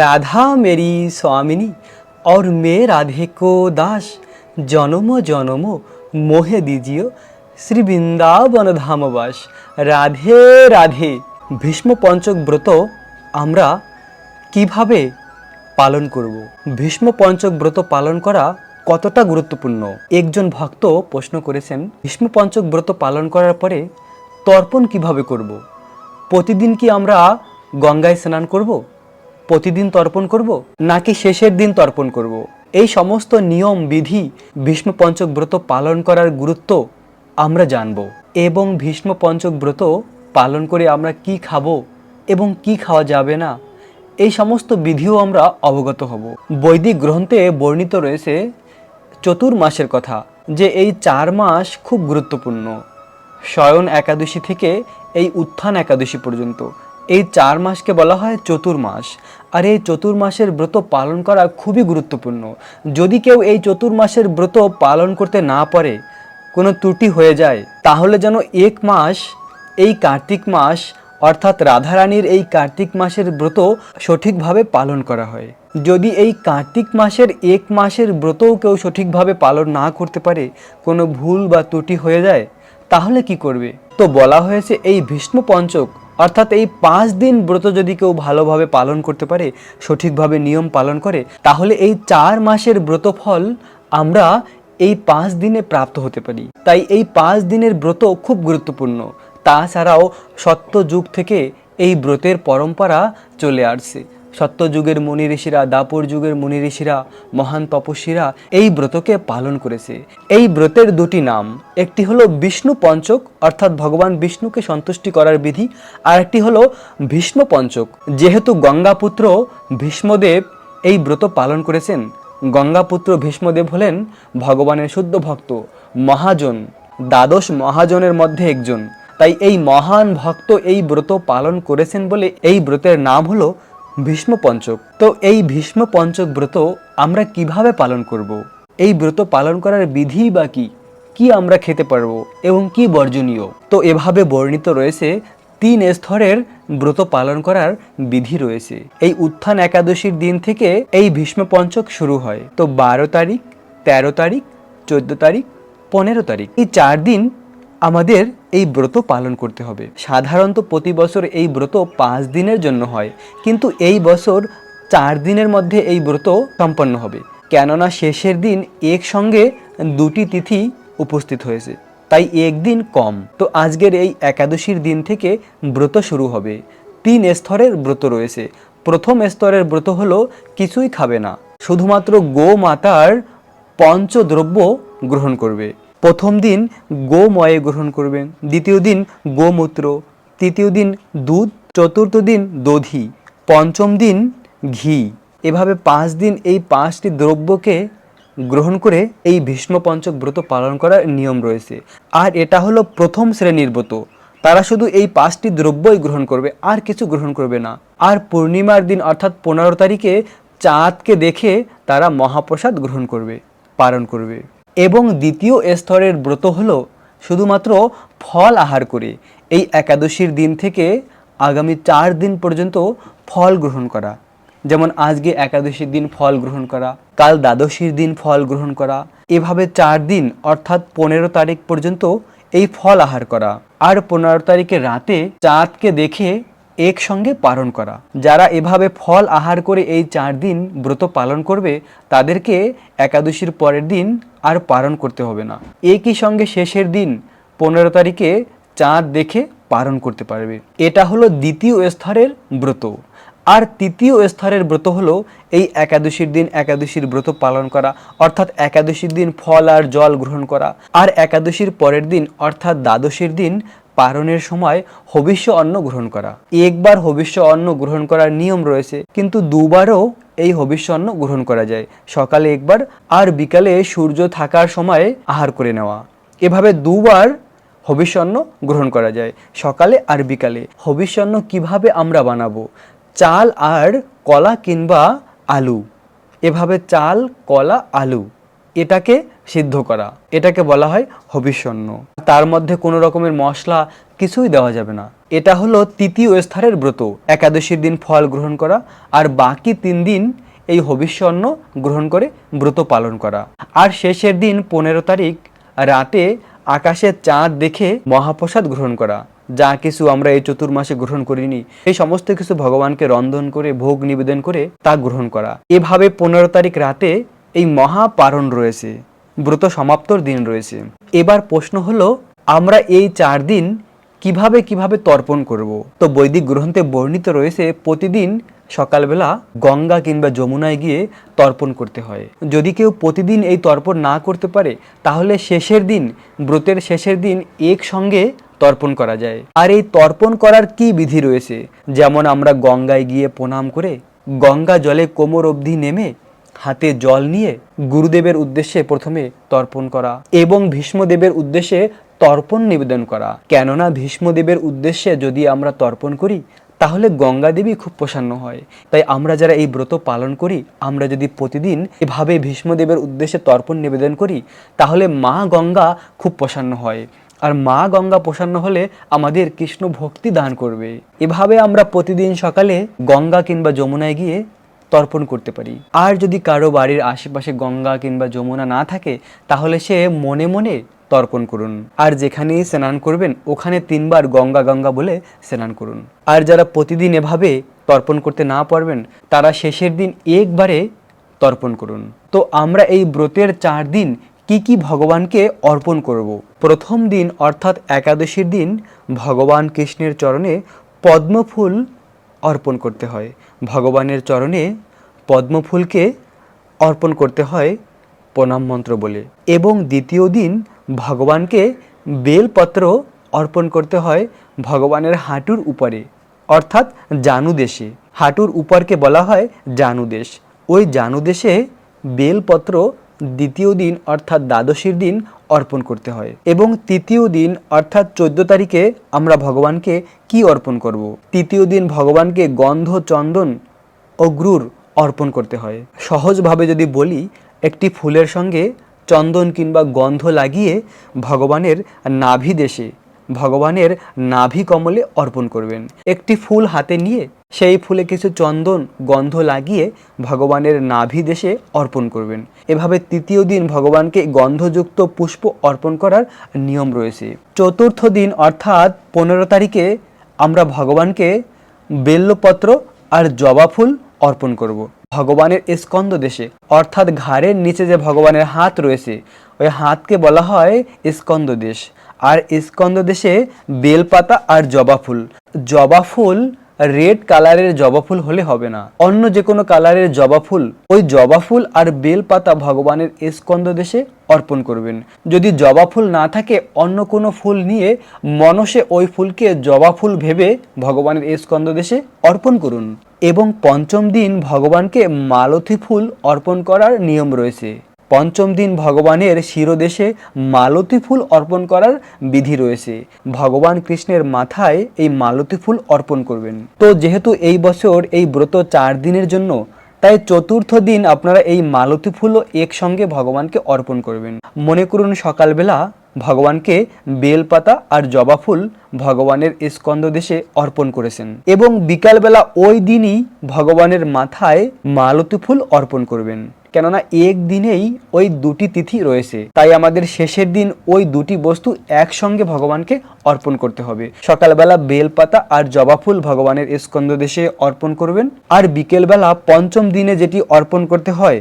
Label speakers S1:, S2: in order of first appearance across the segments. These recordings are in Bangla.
S1: রাধা মেরি স্বামিনী অর मैं राधे को दास জনম জনম মোহে দিজিও শ্রী বৃন্দাবন ধামবাস রাধে রাধে ভীষ্ম পঞ্চক ব্রত আমরা কিভাবে পালন করব ভীষ্ম পঞ্চক ব্রত পালন করা কতটা গুরুত্বপূর্ণ একজন ভক্ত প্রশ্ন করেছেন ভীষ্ম পঞ্চক ব্রত পালন করার পরে তর্পণ কিভাবে করব। প্রতিদিন কি আমরা গঙ্গায় স্নান করবো প্রতিদিন তর্পণ করব নাকি শেষের দিন তর্পণ করব। এই সমস্ত নিয়ম বিধি ভীষ্ম ব্রত পালন করার গুরুত্ব আমরা জানব এবং ভীষ্ম ব্রত পালন করে আমরা কি খাবো এবং কি খাওয়া যাবে না এই সমস্ত বিধিও আমরা অবগত হব বৈদিক গ্রন্থে বর্ণিত রয়েছে চতুর্মাসের কথা যে এই চার মাস খুব গুরুত্বপূর্ণ শয়ন একাদশী থেকে এই উত্থান একাদশী পর্যন্ত এই চার মাসকে বলা হয় চতুর্মাস আর এই চতুর্মাসের ব্রত পালন করা খুবই গুরুত্বপূর্ণ যদি কেউ এই চতুর্মাসের ব্রত পালন করতে না পারে কোনো ত্রুটি হয়ে যায় তাহলে যেন এক মাস এই কার্তিক মাস অর্থাৎ রাধারানীর এই কার্তিক মাসের ব্রত সঠিকভাবে পালন করা হয় যদি এই কার্তিক মাসের এক মাসের ব্রতও কেউ সঠিকভাবে পালন না করতে পারে কোনো ভুল বা ত্রুটি হয়ে যায় তাহলে কি করবে তো বলা হয়েছে এই ভীষ্ম পঞ্চক অর্থাৎ এই পাঁচ দিন ব্রত যদি কেউ ভালোভাবে পালন করতে পারে সঠিকভাবে নিয়ম পালন করে তাহলে এই চার মাসের ব্রতফল আমরা এই পাঁচ দিনে প্রাপ্ত হতে পারি তাই এই পাঁচ দিনের ব্রত খুব গুরুত্বপূর্ণ তাছাড়াও সত্য যুগ থেকে এই ব্রতের পরম্পরা চলে আসছে সত্যযুগের মুনি ঋষিরা দাপর যুগের মুনি ঋষিরা মহান তপস্বীরা এই ব্রতকে পালন করেছে এই ব্রতের দুটি নাম একটি হলো বিষ্ণু পঞ্চক অর্থাৎ ভগবান বিষ্ণুকে সন্তুষ্টি করার বিধি আর একটি হলো ভীষ্ম পঞ্চক যেহেতু গঙ্গাপুত্র ভীষ্মদেব এই ব্রত পালন করেছেন গঙ্গাপুত্র ভীষ্মদেব হলেন ভগবানের শুদ্ধ ভক্ত মহাজন দ্বাদশ মহাজনের মধ্যে একজন তাই এই মহান ভক্ত এই ব্রত পালন করেছেন বলে এই ব্রতের নাম হলো ভীষ্ম পঞ্চক তো এই ভীষ্ম পঞ্চক ব্রত আমরা কিভাবে পালন করব। এই ব্রত পালন করার বিধি বা কী কী আমরা খেতে পারবো এবং কি বর্জনীয় তো এভাবে বর্ণিত রয়েছে তিন স্তরের ব্রত পালন করার বিধি রয়েছে এই উত্থান একাদশীর দিন থেকে এই ভীষ্ম পঞ্চক শুরু হয় তো বারো তারিখ তেরো তারিখ চোদ্দ তারিখ পনেরো তারিখ এই চার দিন আমাদের এই ব্রত পালন করতে হবে সাধারণত প্রতি বছর এই ব্রত পাঁচ দিনের জন্য হয় কিন্তু এই বছর চার দিনের মধ্যে এই ব্রত সম্পন্ন হবে কেননা শেষের দিন একসঙ্গে দুটি তিথি উপস্থিত হয়েছে তাই একদিন কম তো আজকের এই একাদশীর দিন থেকে ব্রত শুরু হবে তিন স্তরের ব্রত রয়েছে প্রথম স্তরের ব্রত হলো কিছুই খাবে না শুধুমাত্র গো মাতার পঞ্চদ্রব্য গ্রহণ করবে প্রথম দিন গোময় গ্রহণ করবেন দ্বিতীয় দিন গোমূত্র তৃতীয় দিন দুধ চতুর্থ দিন দধি পঞ্চম দিন ঘি এভাবে পাঁচ দিন এই পাঁচটি দ্রব্যকে গ্রহণ করে এই ভীষ্মপঞ্চক ব্রত পালন করার নিয়ম রয়েছে আর এটা হলো প্রথম শ্রেণীর ব্রত তারা শুধু এই পাঁচটি দ্রব্যই গ্রহণ করবে আর কিছু গ্রহণ করবে না আর পূর্ণিমার দিন অর্থাৎ পনেরো তারিখে চাঁদকে দেখে তারা মহাপ্রসাদ গ্রহণ করবে পালন করবে এবং দ্বিতীয় স্তরের ব্রত হল শুধুমাত্র ফল আহার করে এই একাদশীর দিন থেকে আগামী চার দিন পর্যন্ত ফল গ্রহণ করা যেমন আজকে একাদশীর দিন ফল গ্রহণ করা কাল দ্বাদশীর দিন ফল গ্রহণ করা এভাবে চার দিন অর্থাৎ পনেরো তারিখ পর্যন্ত এই ফল আহার করা আর পনেরো তারিখে রাতে চাঁদকে দেখে একসঙ্গে পালন করা যারা এভাবে ফল আহার করে এই চার দিন ব্রত পালন করবে তাদেরকে একাদশীর পরের দিন আর পালন করতে হবে না একই সঙ্গে শেষের দিন পনেরো তারিখে চাঁদ দেখে পালন করতে পারবে এটা হলো দ্বিতীয় স্তরের ব্রত আর তৃতীয় স্তরের ব্রত হলো এই একাদশীর দিন একাদশীর ব্রত পালন করা অর্থাৎ একাদশীর দিন ফল আর জল গ্রহণ করা আর একাদশীর পরের দিন অর্থাৎ দ্বাদশীর দিন পারণের সময় হবিষ্য অন্ন গ্রহণ করা একবার হবিষ্য অন্ন গ্রহণ করার নিয়ম রয়েছে কিন্তু দুবারও এই হবিষ্যান্ন গ্রহণ করা যায় সকালে একবার আর বিকালে সূর্য থাকার সময় আহার করে নেওয়া এভাবে দুবার হবিষ্যান্ন গ্রহণ করা যায় সকালে আর বিকালে হবিষ্যান্ন কিভাবে আমরা বানাবো চাল আর কলা কিংবা আলু এভাবে চাল কলা আলু এটাকে সিদ্ধ করা এটাকে বলা হয় হবিষ্যান্ন তার মধ্যে কোনো রকমের মশলা কিছুই দেওয়া যাবে না এটা হলো তৃতীয় স্তরের ব্রত একাদশীর দিন ফল গ্রহণ করা আর বাকি তিন দিন এই হবিষ্য অন্ন গ্রহণ করে ব্রত পালন করা আর শেষের দিন পনেরো তারিখ রাতে আকাশে চাঁদ দেখে মহাপ্রসাদ গ্রহণ করা যা কিছু আমরা এই চতুর্মাসে গ্রহণ করিনি এই সমস্ত কিছু ভগবানকে রন্ধন করে ভোগ নিবেদন করে তা গ্রহণ করা এভাবে পনেরো তারিখ রাতে এই মহাপারণ রয়েছে ব্রত সমাপ্তর দিন রয়েছে এবার প্রশ্ন হলো আমরা এই চার দিন কিভাবে কিভাবে তর্পণ করব। তো বৈদিক গ্রন্থে বর্ণিত রয়েছে প্রতিদিন সকালবেলা গঙ্গা কিংবা যমুনায় গিয়ে তর্পণ করতে হয় যদি কেউ প্রতিদিন এই তর্পণ না করতে পারে তাহলে শেষের দিন ব্রতের শেষের দিন একসঙ্গে তর্পণ করা যায় আর এই তর্পণ করার কি বিধি রয়েছে যেমন আমরা গঙ্গায় গিয়ে প্রণাম করে গঙ্গা জলে কোমর অবধি নেমে হাতে জল নিয়ে গুরুদেবের উদ্দেশ্যে প্রথমে তর্পণ করা এবং ভীষ্মদেবের উদ্দেশ্যে তর্পণ নিবেদন করা কেননা ভীষ্মদেবের উদ্দেশ্যে যদি আমরা তর্পণ করি তাহলে গঙ্গা দেবী খুব প্রসন্ন হয় তাই আমরা যারা এই ব্রত পালন করি আমরা যদি প্রতিদিন এভাবে ভীষ্মদেবের উদ্দেশ্যে তর্পণ নিবেদন করি তাহলে মা গঙ্গা খুব প্রসন্ন হয় আর মা গঙ্গা প্রসন্ন হলে আমাদের কৃষ্ণ ভক্তি দান করবে এভাবে আমরা প্রতিদিন সকালে গঙ্গা কিংবা যমুনায় গিয়ে তর্পণ করতে পারি আর যদি কারো বাড়ির আশেপাশে গঙ্গা কিংবা যমুনা না থাকে তাহলে সে মনে মনে তর্পণ করুন আর যেখানেই স্নান করবেন ওখানে তিনবার গঙ্গা গঙ্গা বলে স্নান করুন আর যারা প্রতিদিন এভাবে তর্পণ করতে না পারবেন তারা শেষের দিন একবারে তর্পণ করুন তো আমরা এই ব্রতের চার দিন কি কি ভগবানকে অর্পণ করব। প্রথম দিন অর্থাৎ একাদশীর দিন ভগবান কৃষ্ণের চরণে পদ্মফুল অর্পণ করতে হয় ভগবানের চরণে পদ্মফুলকে অর্পণ করতে হয় প্রণাম মন্ত্র বলে এবং দ্বিতীয় দিন ভগবানকে বেলপত্র অর্পণ করতে হয় ভগবানের হাঁটুর উপরে অর্থাৎ জানুদেশে হাঁটুর উপরকে বলা হয় জানুদেশ ওই জানুদেশে বেলপত্র দ্বিতীয় দিন অর্থাৎ দ্বাদশীর দিন অর্পণ করতে হয় এবং তৃতীয় দিন অর্থাৎ চোদ্দ তারিখে আমরা ভগবানকে কি অর্পণ করব। তৃতীয় দিন ভগবানকে গন্ধ চন্দন অগ্রুর অর্পণ করতে হয় সহজভাবে যদি বলি একটি ফুলের সঙ্গে চন্দন কিংবা গন্ধ লাগিয়ে ভগবানের নাভি দেশে ভগবানের নাভি কমলে অর্পণ করবেন একটি ফুল হাতে নিয়ে সেই ফুলে কিছু চন্দন গন্ধ লাগিয়ে ভগবানের নাভি দেশে অর্পণ করবেন এভাবে তৃতীয় দিন ভগবানকে গন্ধযুক্ত পুষ্প অর্পণ করার নিয়ম রয়েছে চতুর্থ দিন অর্থাৎ পনেরো তারিখে আমরা ভগবানকে বেল্লপত্র আর জবা ফুল অর্পণ করবো ভগবানের স্কন্দ দেশে অর্থাৎ ঘাড়ের নিচে যে ভগবানের হাত রয়েছে ওই হাতকে বলা হয় স্কন্দ দেশ আর স্কন্দ দেশে বেলপাতা আর জবা ফুল জবা ফুল রেড কালারের জবা ফুল হলে হবে না অন্য যে কোনো কালারের জবা ফুল ওই জবা ফুল আর বেল পাতা ভগবানের স্কন্দ দেশে অর্পণ করবেন যদি জবা ফুল না থাকে অন্য কোনো ফুল নিয়ে মনসে ওই ফুলকে জবা ফুল ভেবে ভগবানের স্কন্দ দেশে অর্পণ করুন এবং পঞ্চম দিন ভগবানকে মালতী ফুল অর্পণ করার নিয়ম রয়েছে পঞ্চম দিন ভগবানের শিরোদেশে মালতী ফুল অর্পণ করার বিধি রয়েছে ভগবান কৃষ্ণের মাথায় এই মালতী ফুল অর্পণ করবেন তো যেহেতু এই বছর এই ব্রত চার দিনের জন্য তাই চতুর্থ দিন আপনারা এই মালতী ফুলও একসঙ্গে ভগবানকে অর্পণ করবেন মনে করুন সকালবেলা ভগবানকে বেলপাতা আর জবা ফুল ভগবানের স্কন্দ দেশে অর্পণ করেছেন এবং বিকালবেলা ওই দিনই ভগবানের মাথায় মালতী ফুল অর্পণ করবেন কেননা একদিনেই ওই দুটি তিথি রয়েছে তাই আমাদের শেষের দিন ওই দুটি বস্তু একসঙ্গে ভগবানকে অর্পণ করতে হবে সকালবেলা বেলপাতা আর জবা ফুল ভগবানের স্কন্দ দেশে অর্পণ করবেন আর বিকেলবেলা পঞ্চম দিনে যেটি অর্পণ করতে হয়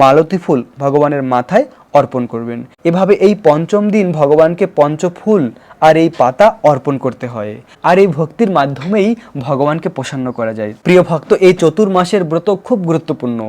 S1: মালতী ফুল ভগবানের মাথায় অর্পণ করবেন এভাবে এই পঞ্চম দিন ভগবানকে পঞ্চফুল আর এই পাতা অর্পণ করতে হয় আর এই ভক্তির মাধ্যমেই ভগবানকে প্রসন্ন করা যায় প্রিয় ভক্ত এই চতুর্মাসের ব্রত খুব গুরুত্বপূর্ণ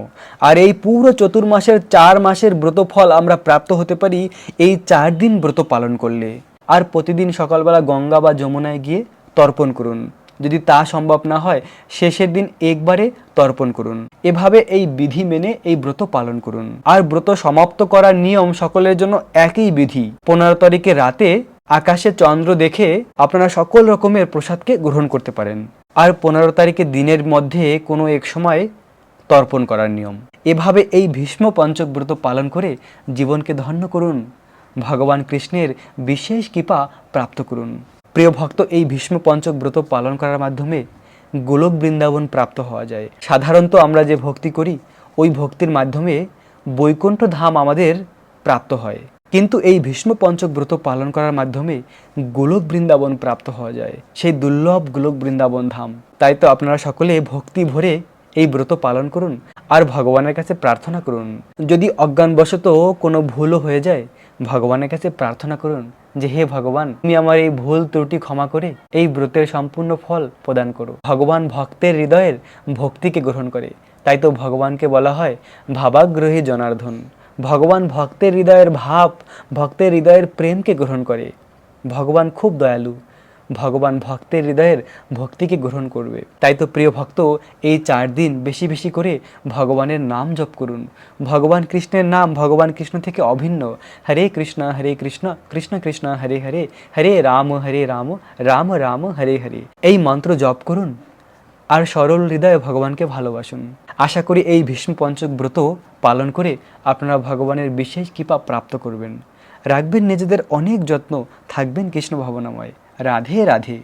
S1: আর এই পুরো চতুর্মাসের চার মাসের ব্রত ফল আমরা প্রাপ্ত হতে পারি এই চার দিন ব্রত পালন করলে আর প্রতিদিন সকালবেলা গঙ্গা বা যমুনায় গিয়ে তর্পণ করুন যদি তা সম্ভব না হয় শেষের দিন একবারে তর্পণ করুন এভাবে এই বিধি মেনে এই ব্রত পালন করুন আর ব্রত সমাপ্ত করার নিয়ম সকলের জন্য একই বিধি পনেরো তারিখে রাতে আকাশে চন্দ্র দেখে আপনারা সকল রকমের প্রসাদকে গ্রহণ করতে পারেন আর পনেরো তারিখে দিনের মধ্যে কোনো এক সময় তর্পণ করার নিয়ম এভাবে এই ভীষ্ম ব্রত পালন করে জীবনকে ধন্য করুন ভগবান কৃষ্ণের বিশেষ কৃপা প্রাপ্ত করুন প্রিয় ভক্ত এই ভীষ্ম পঞ্চক ব্রত পালন করার মাধ্যমে গোলক বৃন্দাবন প্রাপ্ত হওয়া যায় সাধারণত আমরা যে ভক্তি করি ওই ভক্তির মাধ্যমে বৈকুণ্ঠ ধাম আমাদের প্রাপ্ত হয় কিন্তু এই ভীষ্ম পঞ্চক ব্রত পালন করার মাধ্যমে গোলক বৃন্দাবন প্রাপ্ত হওয়া যায় সেই দুর্লভ গোলক বৃন্দাবন ধাম তাই তো আপনারা সকলে ভক্তি ভরে এই ব্রত পালন করুন আর ভগবানের কাছে প্রার্থনা করুন যদি অজ্ঞানবশত কোনো ভুলও হয়ে যায় ভগবানের কাছে প্রার্থনা করুন যে হে ভগবান তুমি আমার এই ভুল ত্রুটি ক্ষমা করে এই ব্রতের সম্পূর্ণ ফল প্রদান করো ভগবান ভক্তের হৃদয়ের ভক্তিকে গ্রহণ করে তাই তো ভগবানকে বলা হয় ভাবাগ্রহী জনার্ধন ভগবান ভক্তের হৃদয়ের ভাব ভক্তের হৃদয়ের প্রেমকে গ্রহণ করে ভগবান খুব দয়ালু ভগবান ভক্তের হৃদয়ের ভক্তিকে গ্রহণ করবে তাই তো প্রিয় ভক্ত এই চার দিন বেশি বেশি করে ভগবানের নাম জপ করুন ভগবান কৃষ্ণের নাম ভগবান কৃষ্ণ থেকে অভিন্ন হরে কৃষ্ণ হরে কৃষ্ণ কৃষ্ণ কৃষ্ণ হরে হরে হরে রাম হরে রাম রাম রাম হরে হরে এই মন্ত্র জপ করুন আর সরল হৃদয়ে ভগবানকে ভালোবাসুন আশা করি এই ভীষ্ম পঞ্চক ব্রত পালন করে আপনারা ভগবানের বিশেষ কৃপা প্রাপ্ত করবেন রাখবেন নিজেদের অনেক যত্ন থাকবেন কৃষ্ণ ভাবনাময় রাধে রাধে